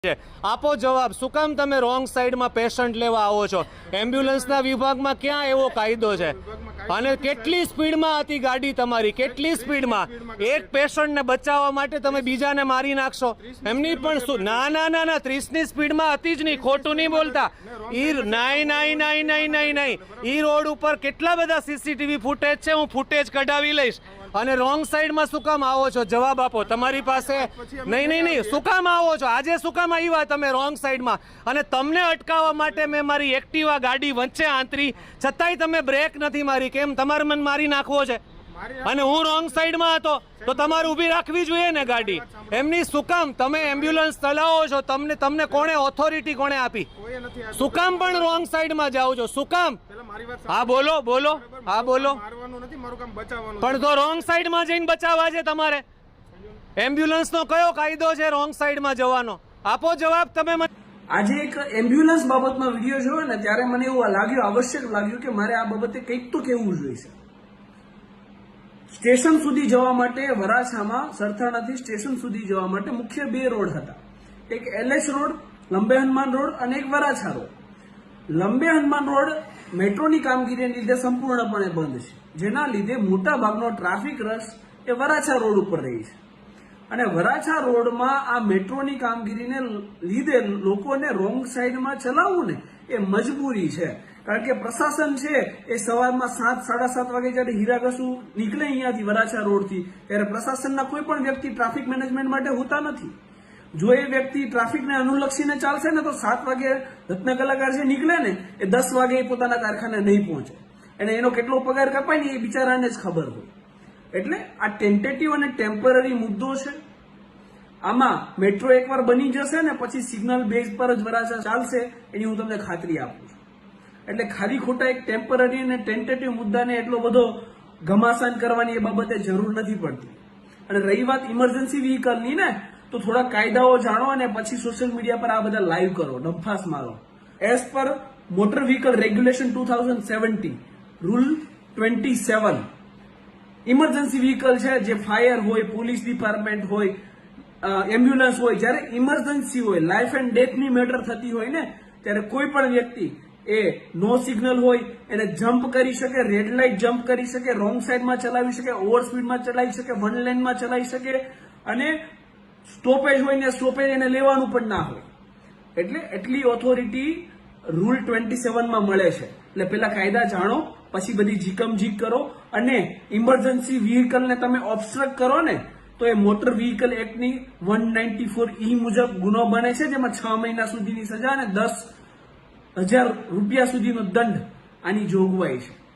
છે. આપો જવાબ, શું કામ તમે રોંગ સાઈડમાં પેશન્ટ લેવા આવો છો? એમ્બ્યુલન્સના વિભાગમાં ક્યાં એવો કાયદો છે? અને કેટલી સ્પીડમાં હતી ગાડી તમારી? કેટલી સ્પીડમાં? એક પેશન્ટને બચાવવા માટે તમે બીજાને મારી નાખશો. એમની પણ ના ના ના ના, ત્રીસની સ્પીડમાં હતી જ નહીં. ખોટું નહીં બોલતા. ઈ નાઈ નાઈ નાઈ નાઈ નાઈ નાઈ. ઈ રોડ ઉપર કેટલા બધા સીસીટીવી ફૂટેજ છે, હું ફૂટેજ કઢાવી લઈશ. અને રોંગ સાઈડમાં શું કામ આવો છો? જવાબ આપો. તમારી પાસે નહીં નહીં નહીં. શું કામ આવો છો? આજે શું કામ આવ્યા તમે રોંગ સાઈડમાં અને તમને અટકાવવા માટે મેં મારી એક્ટિવા ગાડી વચ્ચે આંતરી. છતાંય તમે બ્રેક નથી મારી. કેમ? તમારે મને મારી નાખવો છે? અને હું રોંગ સાઈડમાં હતો. તો તમારે ઊભી રાખવી જોઈએ ને ગાડી. એમની શું કામ? તમે એમ્બ્યુલન્સ ચલાવો છો. તમને તમને કોણે ઓથોરિટી કોણે આપી? શું કામ પણ રોંગ સાઈડમાં જાઓ છો? શું કામ? હા બોલો બોલો. હા બોલો. મારવાનું નથી મારું કામ બચાવવાનું પણ તો રોંગ સાઈડમાં જઈને બચાવવા છે તમારે. એમ્બ્યુલન્સનો કયો કાયદો છે રોંગ સાઈડમાં જવાનો? આપો જવાબ તમે મને આજે એક એમ્બ્યુલન્સ બાબતમાં વીડિયો જોયો ને ત્યારે મને એવું લાગ્યું આવશ્યક લાગ્યું કે મારે આ બાબતે કંઈક તો કહેવું જોઈશે સ્ટેશન સુધી જવા માટે વરાછામાં સરથાણાથી સ્ટેશન સુધી જવા માટે મુખ્ય બે રોડ હતા. એક LH road Lambe Hanuman road અને એક વરાછા રોડ. લંબે હનુમાન રોડ મેટ્રોની કામગીરીને લીધે સંપૂર્ણપણે બંધ છે. જેના લીધે મોટા ભાગનો ટ્રાફિક રસ એ વરાછા રોડ ઉપર રહી છે. અને વરાછા રોડમાં આ મેટ્રોની કામગીરીને લીધે લોકોને રોંગ સાઈડમાં ચલાવવું ને એ મજબૂરી છે. કારણ કે પ્રશાસન છે એ સવારમાં સાત, સાડા સાત વાગે જ્યારે હીરાગસુ નીકળે અહીંયાથી વરાછા રોડથી, ત્યારે પ્રશાસનના કોઈ પણ વ્યક્તિ ટ્રાફિક મેનેજમેન્ટ માટે હોતા નથી. જો એ વ્યક્તિ ટ્રાફિકને અનુલક્ષીને ચાલશે ને તો સાત વાગે રત્ન કલાકાર જે નીકળે ને, એ દસ વાગે એ પોતાના કારખાને નહીં પહોંચે. અને એનો કેટલો પગાર કપાય ને એ બિચારાને જ ખબર હોય. એટલે આ ટેન્ટેટિવ અને ટેમ્પરરી મુદ્દો છે. આમાં મેટ્રો એકવાર બની જશે ને પછી સિગ્નલ બેઝ પર જ વરાછા ચાલશે, એની હું તમને ખાતરી આપું છું. એટલે ખાલી ખોટા એક ટેમ્પરરી અને ટેન્ટેટિવ મુદ્દાને એટલો બધો ઘમાસાન કરવાની એ બાબતે જરૂર નથી પડતી. અને રહી વાત ઇમરજન્સી વ્હીકલની ને તો થોડા કાયદાઓ જાણો અને પછી સોશિયલ મીડિયા પર આ બધા લાઈવ કરો. ડંફાસ મારો. As per motor vehicle regulation two thousand seventy rule twenty seven emergency vehicle છે જે ફાયર હોય પોલીસ ડિપાર્ટમેન્ટ હોય એમ્બ્યુલન્સ હોય, જ્યારે ઇમરજન્સી હોય લાઈફ એન્ડ ડેથની મેટર થતી હોય ને, ત્યારે કોઈ પણ વ્યક્તિ એ નો સિગ્નલ હોય, એને જમ્પ કરી શકે રેડ લાઇટ જમ્પ કરી શકે રોંગ સાઈડમાં ચલાવી શકે ઓવર સ્પીડમાં ચલાવી શકે વન લેનમાં ચલાવી શકે, અને સ્ટોપેજ હોય ને સ્ટોપેજ એને લેવાનું પણ ના હોય. એટલે એટલી ઓથોરિટી રૂલ ટ્વેન્ટી સેવનમાં મળે છે. એટલે પેલા કાયદા જાણો, પછી બધી જીકમ જીક કરો અને ઇમરજન્સી વ્હીકલને તમે ઓબ્સ્ટ્રક્ટ કરો ને, તો એ મોટર વ્હીકલ એક્ટની વન નાઇન્ટી ફોર ઈ મુજબ ગુનો બને છે, જેમાં છ મહિના સુધીની સજા અને દસ હજાર રૂપિયા સુધીનો દંડ આની જોગવાઈ છે.